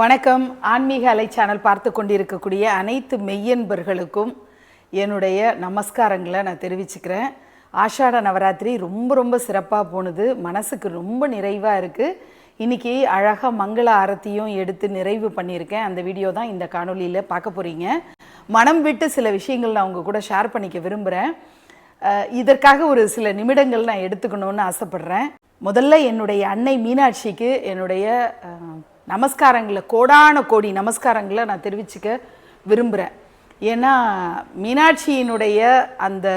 வணக்கம். ஆன்மீக அலை சேனல் பார்த்து கொண்டிருக்கக்கூடிய அனைத்து மெய்யன்பர்களுக்கும் என்னுடைய நமஸ்காரங்களை நான் தெரிவிச்சுக்கிறேன். ஆஷாட நவராத்திரி ரொம்ப ரொம்ப சிறப்பாக போனது. மனசுக்கு ரொம்ப நிறைவாக இருக்குது இன்னைக்கு அழகாக மங்கள ஆரத்தியும் எடுத்து நிறைவு பண்ணியிருக்கேன். அந்த வீடியோ தான் இந்த காணொளியில் பார்க்க போகிறீங்க மனம் விட்டு சில விஷயங்கள் நான் உங்கள் கூட ஷேர் பண்ணிக்க விரும்புகிறேன் இதற்காக ஒரு சில நிமிடங்கள் நான் எடுத்துக்கணும்னு ஆசைப்பட்றேன். முதல்ல என்னுடைய அன்னை மீனாட்சிக்கு என்னுடைய நமஸ்காரங்களை கோடான கோடி நமஸ்காரங்களை நான் தெரிவிச்சுக்க விரும்புகிறேன் ஏன்னா மீனாட்சியினுடைய அந்த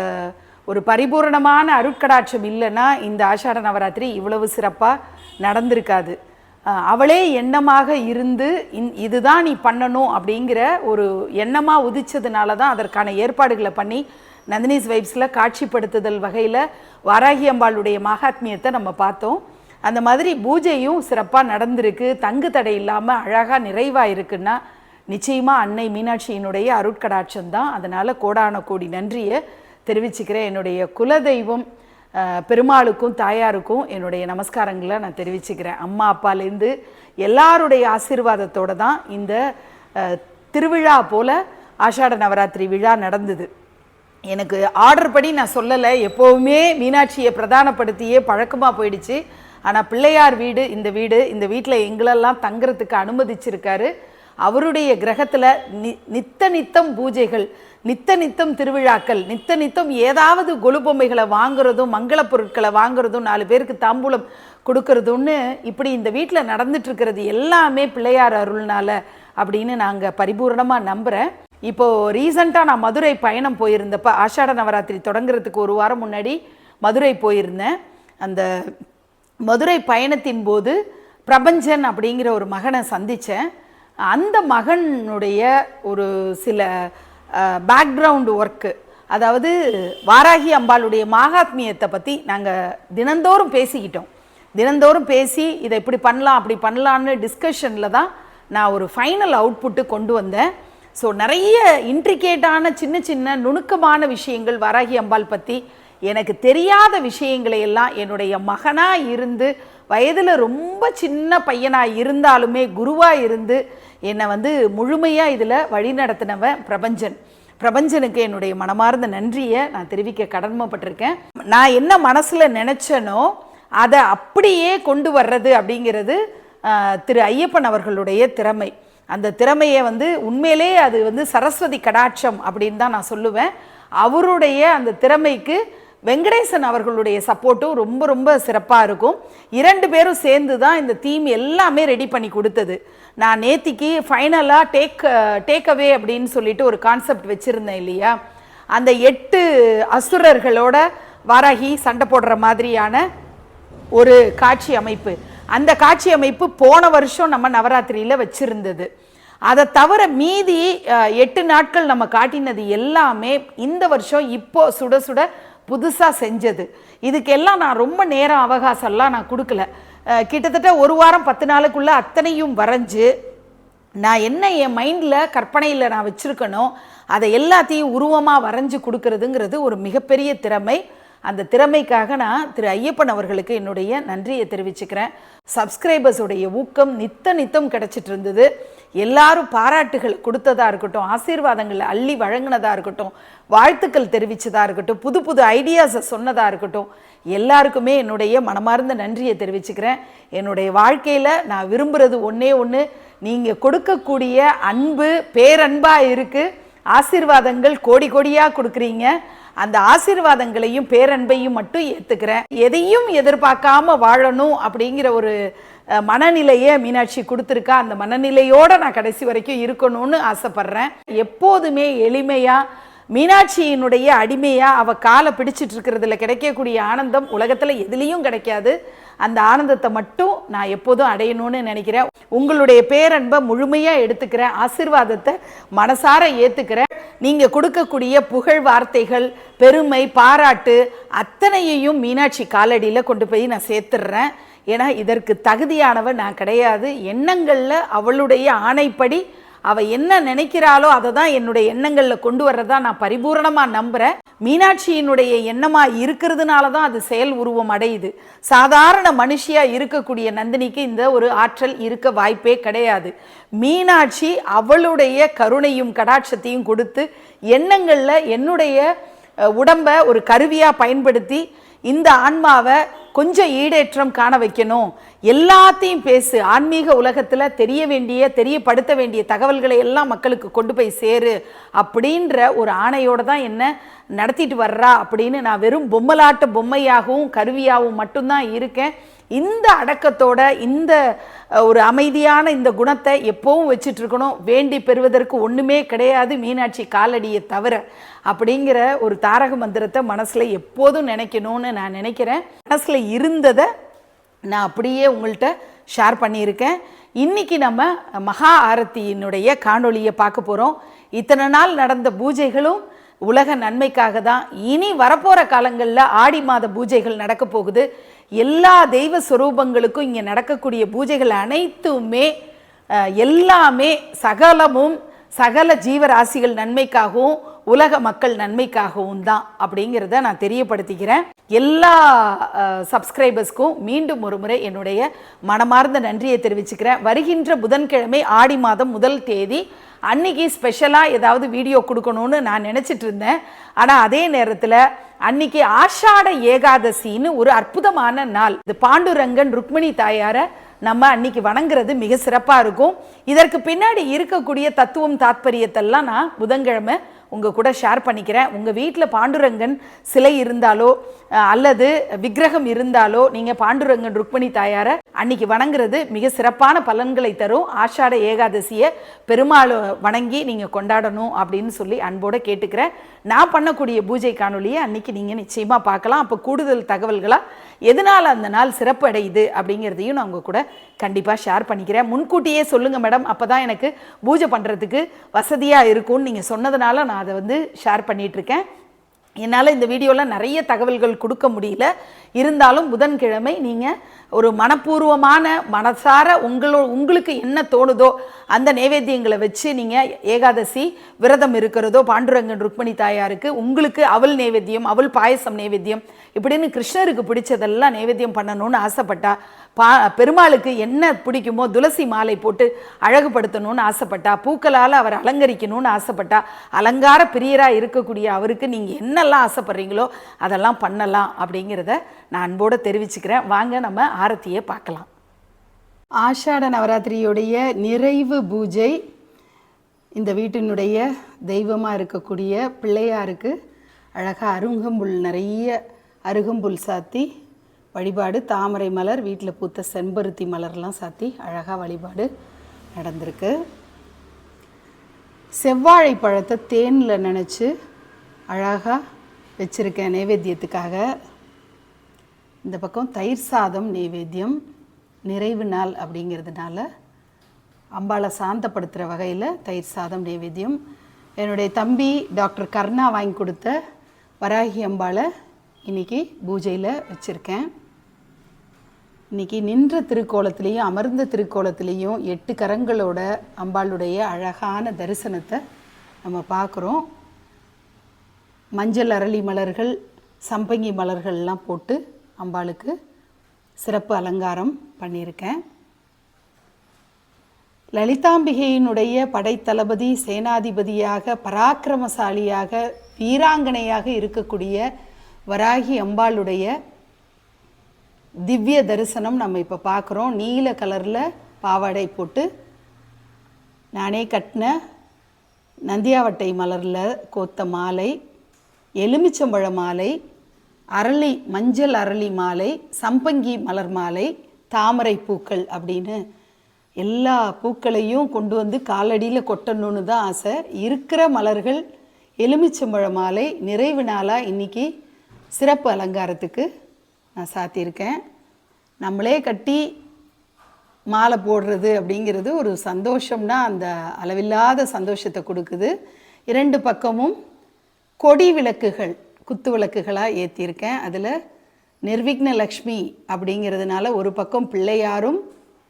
ஒரு பரிபூரணமான அருட்கடாட்சம் இல்லைன்னா இந்த ஆஷாட நவராத்திரி இவ்வளவு சிறப்பாக நடந்திருக்காது. அவளே எண்ணமாக இருந்து இந் இதுதான் நீ பண்ணணும் அப்படிங்கிற ஒரு எண்ணமாக உதிச்சதுனால தான் அதற்கான ஏற்பாடுகளை பண்ணி நந்தினிஸ் வைப்ஸில் காட்சிப்படுத்துதல் வகையில் வாராகி அம்பாளுடைய மகாத்மியத்தை நம்ம பார்த்தோம். அந்த மாதிரி பூஜையும் சிறப்பாக நடந்திருக்கு. தங்கு தடை இல்லாமல் அழகாக நிறைவாக இருக்குன்னா நிச்சயமாக அன்னை மீனாட்சியினுடைய அருட்கடாட்சம் தான். அதனால் கோடான கோடி நன்றியை தெரிவிச்சுக்கிறேன். என்னுடைய குலதெய்வம் பெருமாளுக்கும் தாயாருக்கும் என்னுடைய நமஸ்காரங்களை நான் தெரிவிச்சுக்கிறேன். அம்மா அப்பாலேருந்து எல்லாருடைய ஆசீர்வாதத்தோடு தான் இந்த திருவிழா போல் ஆஷாட நவராத்திரி விழா நடந்தது. எனக்கு ஆர்டர் படி நான் சொல்லலை. எப்போவுமே மீனாட்சியை பிரதானப்படுத்தியே பழக்கமாக போயிடுச்சு. ஆனால் பிள்ளையார் வீடு இந்த வீடு இந்த வீட்டில் எங்களெல்லாம் தங்குறதுக்கு அனுமதிச்சிருக்காரு. அவருடைய கிரகத்தில் நி நித்த நித்தம் பூஜைகள் நித்த நித்தம் திருவிழாக்கள் நித்த நித்தம் ஏதாவது கொலு பொம்மைகளை வாங்குறதும் மங்கள பொருட்களை வாங்குறதும் நாலு பேருக்கு தாம்பூலம் கொடுக்கறதுன்னு இப்படி இந்த வீட்டில் நடந்துட்டுருக்கிறது எல்லாமே பிள்ளையார் அருள்னால அப்படின்னு நாங்கள் பரிபூரணமாக நம்புகிறேன் இப்போது ரீசண்டாக நான் மதுரை பயணம் போயிருந்தப்ப ஆஷாட நவராத்திரி தொடங்குறதுக்கு ஒரு வாரம் முன்னாடி மதுரை போயிருந்தேன். அந்த மதுரை பயணத்தின் போது பிரபஞ்சன் அப்படிங்கிற ஒரு மகனை சந்தித்தேன் அந்த மகனுடைய ஒரு சில பேக்ரவுண்டு ஒர்க்கு அதாவது வாராகி அம்பாளுடைய மாகாத்மியத்தை பற்றி நாங்கள் தினந்தோறும் பேசிக்கிட்டோம். தினந்தோறும் பேசி இதை இப்படி பண்ணலாம் அப்படி பண்ணலான்னு டிஸ்கஷனில் தான் நான் ஒரு ஃபைனல் அவுட்புட்டு கொண்டு வந்தேன். ஸோ நிறைய இன்ட்ரிகேட்டான சின்ன சின்ன நுணுக்கமான விஷயங்கள் வாராகி அம்பாள் பற்றி எனக்கு தெரியாத விஷயங்களை எல்லாம் என்னுடைய மகனாக இருந்து வயதில் ரொம்ப சின்ன பையனாக இருந்தாலுமே குருவாக இருந்து என்னை வந்து முழுமையாக இதில் வழிநடத்தினவன் பிரபஞ்சன். பிரபஞ்சனுக்கு என்னுடைய மனமார்ந்த நன்றியை நான் தெரிவிக்க கடன்மைப்பட்டிருக்கேன் நான் என்ன மனசில் நினச்சேனோ அதை அப்படியே கொண்டு வர்றது அப்படிங்கிறது திரு ஐயப்பன் அவர்களுடைய திறமை. அந்த திறமையை வந்து உண்மையிலே அது வந்து சரஸ்வதி கடாட்சம் அப்படின்னு தான் நான் சொல்லுவேன். அவருடைய அந்த திறமைக்கு வெங்கடேசன் அவர்களுடைய சப்போர்ட்டும் ரொம்ப ரொம்ப சிறப்பாக இருக்கும். இரண்டு பேரும் சேர்ந்து தான் இந்த தீம் எல்லாமே ரெடி பண்ணி கொடுத்தது. நான் நேத்திக்கு ஃபைனலாக டேக் டேக் அவே அப்படின்னு சொல்லிட்டு ஒரு கான்செப்ட் வச்சுருந்தேன் இல்லையா? அந்த எட்டு அசுரர்களோட வாராகி சண்டை போடுற மாதிரியான ஒரு காட்சி அமைப்பு. அந்த காட்சி அமைப்பு போன வருஷம் நம்ம நவராத்திரியில் வச்சிருந்தது. அதை தவிர மீதி எட்டு நாட்கள் நம்ம காட்டினது எல்லாமே இந்த வருஷம் இப்போ சுட சுட புதுசாக செஞ்சது. இதுக்கெல்லாம் நான் ரொம்ப நேரம் அவகாசம்லாம் நான் கொடுக்கல. கிட்டத்தட்ட ஒரு வாரம் பத்து நாளுக்குள்ளே அத்தனையும் வரைஞ்சு நான் என்ன என் மைண்டில் கற்பனையில் நான் வச்சுருக்கனோ அதை எல்லாத்தையும் உருவமாக வரைஞ்சு கொடுக்கறதுங்கிறது ஒரு மிகப்பெரிய திறமை. அந்த திறமைக்காக நான் திரு ஐயப்பன் அவர்களுக்கு என்னுடைய நன்றியை தெரிவிச்சுக்கிறேன். சப்ஸ்கிரைபர்ஸுடைய ஊக்கம் நித்த நித்தம் கிடச்சிட்டு இருந்தது எல்லாரும் பாராட்டுகள் கொடுத்ததாக இருக்கட்டும் ஆசீர்வாதங்களை அள்ளி வழங்கினதாக இருக்கட்டும் வாழ்த்துக்கள் தெரிவித்ததாக இருக்கட்டும் புது புது ஐடியாஸை சொன்னதாக இருக்கட்டும் எல்லாருக்குமே என்னுடைய மனமார்ந்த நன்றியை தெரிவிச்சுக்கிறேன். என்னுடைய வாழ்க்கையில் நான் விரும்புகிறது ஒன்றே ஒன்று நீங்கள் கொடுக்கக்கூடிய அன்பு பேரன்பாக இருக்குது ஆசீர்வாதங்கள் கோடி கோடியாக கொடுக்குறீங்க. அந்த ஆசீர்வாதங்களையும் பேரன்பையும் மட்டும் ஏற்றுக்கிறேன் எதையும் எதிர்பார்க்காம வாழணும் அப்படிங்கிற ஒரு மனநிலையை மீனாட்சி கொடுத்துருக்கா. அந்த மனநிலையோட நான் கடைசி வரைக்கும் இருக்கணும்னு ஆசைப்பட்றேன். எப்போதுமே எளிமையாக மீனாட்சியினுடைய அடிமையா அவ காலை பிடிச்சிட்டு இருக்கிறதுல கிடைக்கக்கூடிய ஆனந்தம் உலகத்துல எதுலேயும் கிடைக்காது. அந்த ஆனந்தத்தை மட்டும் நான் எப்போதும் அடையணும்னு நினைக்கிறேன். உங்களுடைய பேரன்பை முழுமையா எடுத்துக்கிறேன் ஆசீர்வாதத்தை மனசார ஏற்றுக்கிறேன் நீங்க கொடுக்கக்கூடிய புகழ் வார்த்தைகள் பெருமை பாராட்டு அத்தனையையும் மீனாட்சி காலடியில கொண்டு போய் நான் சேர்த்துடுறேன் ஏன்னா இதற்கு தகுதியானவ நான் கிடையாது. எண்ணங்கள்ல அவளுடைய ஆணைப்படி அவள் என்ன நினைக்கிறாளோ அதை தான் என்னுடைய எண்ணங்களில் கொண்டு வர்றதா நான் பரிபூரணமாக நம்புகிறேன் மீனாட்சியினுடைய எண்ணமாக இருக்கிறதுனால தான் அது செயல் உருவம் அடையுது. சாதாரண மனுஷியாக இருக்கக்கூடிய நந்தினிக்கு இந்த ஒரு ஆற்றல் இருக்க வாய்ப்பே கிடையாது. மீனாட்சி அவளுடைய கருணையும் கடாட்சத்தையும் கொடுத்து எண்ணங்களில் என்னுடைய உடம்பை ஒரு கருவியாக பயன்படுத்தி இந்த ஆன்மாவை கொஞ்சம் ஈடேற்றம் காண வைக்கணும். எல்லாத்தையும் பேசு. ஆன்மீக உலகத்தில் தெரிய வேண்டிய தெரியப்படுத்த வேண்டிய தகவல்களை எல்லாம் மக்களுக்கு கொண்டு போய் சேரு அப்படின்ற ஒரு ஆணையோடு தான் என்ன நடத்திட்டு வர்றா அப்படின்னு நான் வெறும் பொம்மலாட்ட பொம்மையாகவும் கருவியாகவும் மட்டும்தான் இருக்கேன். இந்த அடக்கத்தோட இந்த ஒரு அமைதியான இந்த குணத்தை எப்போவும் வச்சிட்ருக்கணும் இருக்கணும் வேண்டி பெறுவதற்கு ஒன்றுமே கிடையாது. மீனாட்சி காலடியை தவிர அப்படிங்கிற ஒரு தாரக மந்திரத்தை மனசில் எப்போதும் நினைக்கணும்னு நான் நினைக்கிறேன். மனசில் இருந்ததை நான் அப்படியே உங்கள்கிட்ட ஷேர் பண்ணியிருக்கேன். இன்னைக்கு நம்ம மகா ஆரத்தியினுடைய காணொளியை பார்க்க போகிறோம் இத்தனை நாள் நடந்த பூஜைகளும் உலக நன்மைக்காக தான். இனி வரப்போகிற காலங்களில் ஆடி மாத பூஜைகள் நடக்க போகுது. எல்லா தெய்வ சுரூபங்களுக்கும் இங்கே நடக்கக்கூடிய பூஜைகள் அனைத்துமே எல்லாமே சகலமும் சகல ஜீவராசிகள் நன்மைக்காகவும் உலக மக்கள் நன்மைக்காகவும் தான் அப்படிங்கிறத நான் தெரியப்படுத்திக்கிறேன். எல்லா சப்ஸ்கிரைபர்ஸ்க்கும் மீண்டும் ஒரு முறை என்னுடைய மனமார்ந்த நன்றியை தெரிவிச்சுக்கிறேன். வருகின்ற புதன்கிழமை ஆடி மாதம் முதல் தேதி அன்னைக்கு ஸ்பெஷலாக ஏதாவது வீடியோ கொடுக்கணும்னு நான் நினச்சிட்டு இருந்தேன். ஆனால் அதே நேரத்தில் அன்னைக்கு ஆஷாட ஏகாதசின்னு ஒரு அற்புதமான நாள். இது பாண்டுரங்கன் ருக்மிணி தாயாரை நம்ம அன்னைக்கு வணங்குறது மிக சிறப்பாக இருக்கும். இதற்கு பின்னாடி இருக்கக்கூடிய தத்துவம் தாத்பரியத்தெல்லாம் நான் புதன்கிழமை உங்கள் கூட ஷேர் பண்ணிக்கிறேன். உங்கள் வீட்டில் பாண்டுரங்கன் சிலை இருந்தாலோ அல்லது விக்கிரகம் இருந்தாலோ நீங்கள் பாண்டுரங்கன் ருக்மணி தாயாரை அன்னைக்கு வணங்குறது மிக சிறப்பான பலன்களை தரும். ஆஷாட ஏகாதசியை பெருமாள் வணங்கி நீங்கள் கொண்டாடணும் அப்படின்னு சொல்லி அன்போடு கேட்டுக்கிறேன். நான் பண்ணக்கூடிய பூஜை காணொலியை அன்னைக்கு நீங்கள் நிச்சயமாக பார்க்கலாம். அப்போ கூடுதல் தகவல்களாக எதனால் அந்த நாள் சிறப்பு அடையுது அப்படிங்கிறதையும் நான் உங்கள் கூட கண்டிப்பாக ஷேர் பண்ணிக்கிறேன். முன்கூட்டியே சொல்லுங்கள் மேடம் அப்போ தான் எனக்கு பூஜை பண்ணுறதுக்கு வசதியாக இருக்கும்னு நீங்கள் சொன்னதுனால நான் அதை வந்து ஷேர் பண்ணிகிட்ருக்கேன் என்னால் இந்த வீடியோவில் நிறைய தகவல்கள் கொடுக்க முடியல. இருந்தாலும் புதன்கிழமை நீங்கள் ஒரு மனப்பூர்வமான மனசார உங்களோ உங்களுக்கு என்ன தோணுதோ அந்த நைவேத்தியங்களை வச்சு நீங்கள் ஏகாதசி விரதம் இருக்கிறதோ பாண்டுரங்கன் ருக்மணி தாயாருக்கு உங்களுக்கு அவள் நைவேத்தியம் அவள் பாயசம் நைவேத்தியம் இப்படின்னு கிருஷ்ணருக்கு பிடிச்சதெல்லாம் நைவேத்தியம் பண்ணணும்னு ஆசைப்பட்டா பா பெருமாளுக்கு என்ன பிடிக்குமோ துளசி மாலை போட்டு அழகுபடுத்தணும்னு ஆசைப்பட்டா பூக்களால் அவர் அலங்கரிக்கணும்னு ஆசைப்பட்டா அலங்கார பிரியராக இருக்கக்கூடிய அவருக்கு நீங்கள் என்ன என்னெல்லாம் ஆசைப்பட்றீங்களோ அதெல்லாம் பண்ணலாம் அப்படிங்கிறத நான் அன்போடு தெரிவிச்சுக்கிறேன். வாங்க நம்ம ஆரத்தியை பார்க்கலாம். ஆஷாட நவராத்திரியுடைய நிறைவு பூஜை இந்த வீட்டினுடைய தெய்வமாக இருக்கக்கூடிய பிள்ளையாருக்கு அழகாக அருங்கம்புல் நிறைய அருகம்புல் சாத்தி வழிபாடு தாமரை மலர் வீட்டில் பூத்த செம்பருத்தி மலர்லாம் சாத்தி அழகாக வழிபாடு நடந்திருக்கு. செவ்வாழை பழத்தை தேனில் நினச்சி அழகாக வச்சுருக்கேன் நைவேத்தியத்துக்காக இந்த பக்கம் தயிர் சாதம் நைவேத்தியம் நிறைவு நாள் அப்படிங்கிறதுனால அம்பாளை சாந்தப்படுத்துகிற வகையில் தயிர் சாதம் நைவேத்தியம். என்னுடைய தம்பி டாக்டர் கர்ணா வாங்கி கொடுத்த வராகி அம்பாளை இன்றைக்கி பூஜையில் வச்சுருக்கேன். இன்றைக்கி நின்ற திருக்கோலத்திலையும் அமர்ந்த திருக்கோலத்திலையும் எட்டு கரங்களோட அம்பாளுடைய அழகான தரிசனத்தை நம்ம பார்க்குறோம். மஞ்சள் அரளி மலர்கள் சம்பங்கி மலர்கள்லாம் போட்டு அம்பாளுக்கு சிறப்பு அலங்காரம் பண்ணியிருக்கேன். லலிதாம்பிகையினுடைய படைத்தளபதி சேனாதிபதியாக பராக்கிரமசாலியாக வீராங்கனையாக இருக்கக்கூடிய வராகி அம்பாளுடைய திவ்ய தரிசனம் நம்ம இப்போ பார்க்குறோம் நீல கலரில் பாவாடை போட்டு நானே கட்டின நந்தியாவட்டை மலரில் கோத்த மாலை எலுமிச்சம்பழ மாலை அரளி மஞ்சள் அரளி மாலை சம்பங்கி மலர் மாலை தாமரை பூக்கள் அப்படின்னு எல்லா பூக்களையும் கொண்டு வந்து காலடியில் கொட்டணும்னு தான் ஆசை. இருக்கிற மலர்கள் எலுமிச்சம்பழ மாலை நிறைவு நாளாக இன்றைக்கி சிறப்பு அலங்காரத்துக்கு நான் சாத்தியிருக்கேன். நம்மளே கட்டி மாலை போடுறது அப்படிங்கிறது ஒரு சந்தோஷம்னா அந்த அளவில்லாத சந்தோஷத்தை கொடுக்குது. இரண்டு பக்கமும் கொடி விளக்குகள் குத்து விளக்குகளாக ஏற்றியிருக்கேன் அதில் நிர்விக்ன லக்ஷ்மி அப்படிங்கிறதுனால ஒரு பக்கம் பிள்ளையாரும்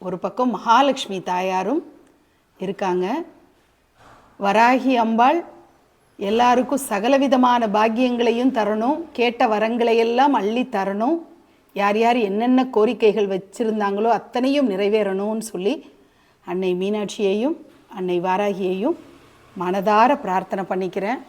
ஒரு பக்கம் மகாலட்சுமி தாயாரும் இருக்காங்க. வராகி அம்பாள் எல்லாருக்கும் சகலவிதமான பாக்கியங்களையும் தரணும். கேட்ட வரங்களையெல்லாம் அள்ளி தரணும். யார் யார் என்னென்ன கோரிக்கைகள் வச்சுருந்தாங்களோ அத்தனையும் நிறைவேறணும்னு சொல்லி அன்னை மீனாட்சியையும் அன்னை வாராகியையும் மனதார பிரார்த்தனை பண்ணிக்கிறேன்.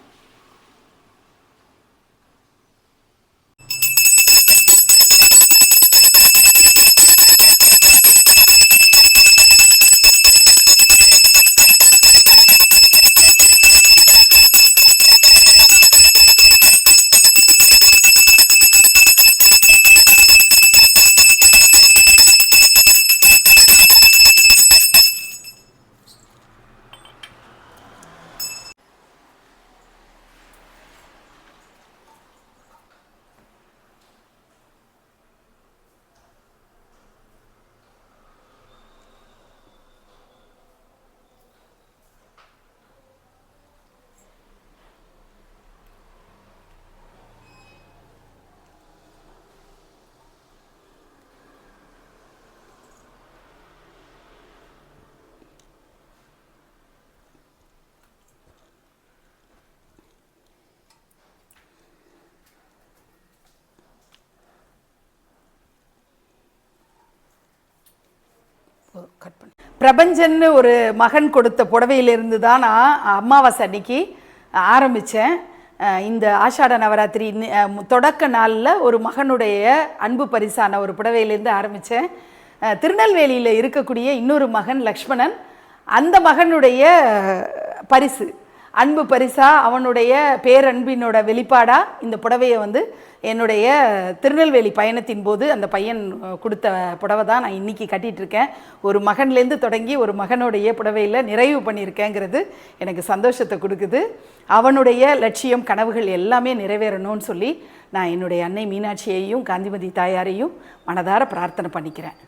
கட் பண்ணு. பிரபஞ்சன்னு ஒரு மகன் கொடுத்த புடவையிலிருந்து தான் நான் அமாவாசை அன்னைக்கு ஆரம்பித்தேன் இந்த ஆஷாட நவராத்திரி தொடக்க நாளில் ஒரு மகனுடைய அன்பு பரிசான ஒரு புடவையிலேருந்து ஆரம்பித்தேன் திருநெல்வேலியில் இருக்கக்கூடிய இன்னொரு மகன் லக்ஷ்மணன். அந்த மகனுடைய பரிசு. அன்பு பரிசா அவனுடைய பேரன்பினோட வெளிப்பாடாக இந்த புடவையை வந்து என்னுடைய திருநெல்வேலி பயணத்தின் போது அந்த பையன் கொடுத்த புடவை தான் நான் இன்னைக்கு கட்டிகிட்ருக்கேன் ஒரு மகன்லேருந்து தொடங்கி ஒரு மகனுடைய புடவையில் நிறைவு பண்ணியிருக்கேங்கிறது எனக்கு சந்தோஷத்தை கொடுக்குது. அவனுடைய லட்சியம் கனவுகள் எல்லாமே நிறைவேறணும்னு சொல்லி நான் என்னுடைய அன்னை மீனாட்சியையும் காந்திமதி தாயாரையும் மனதார பிரார்த்தனை பண்ணிக்கிறேன்.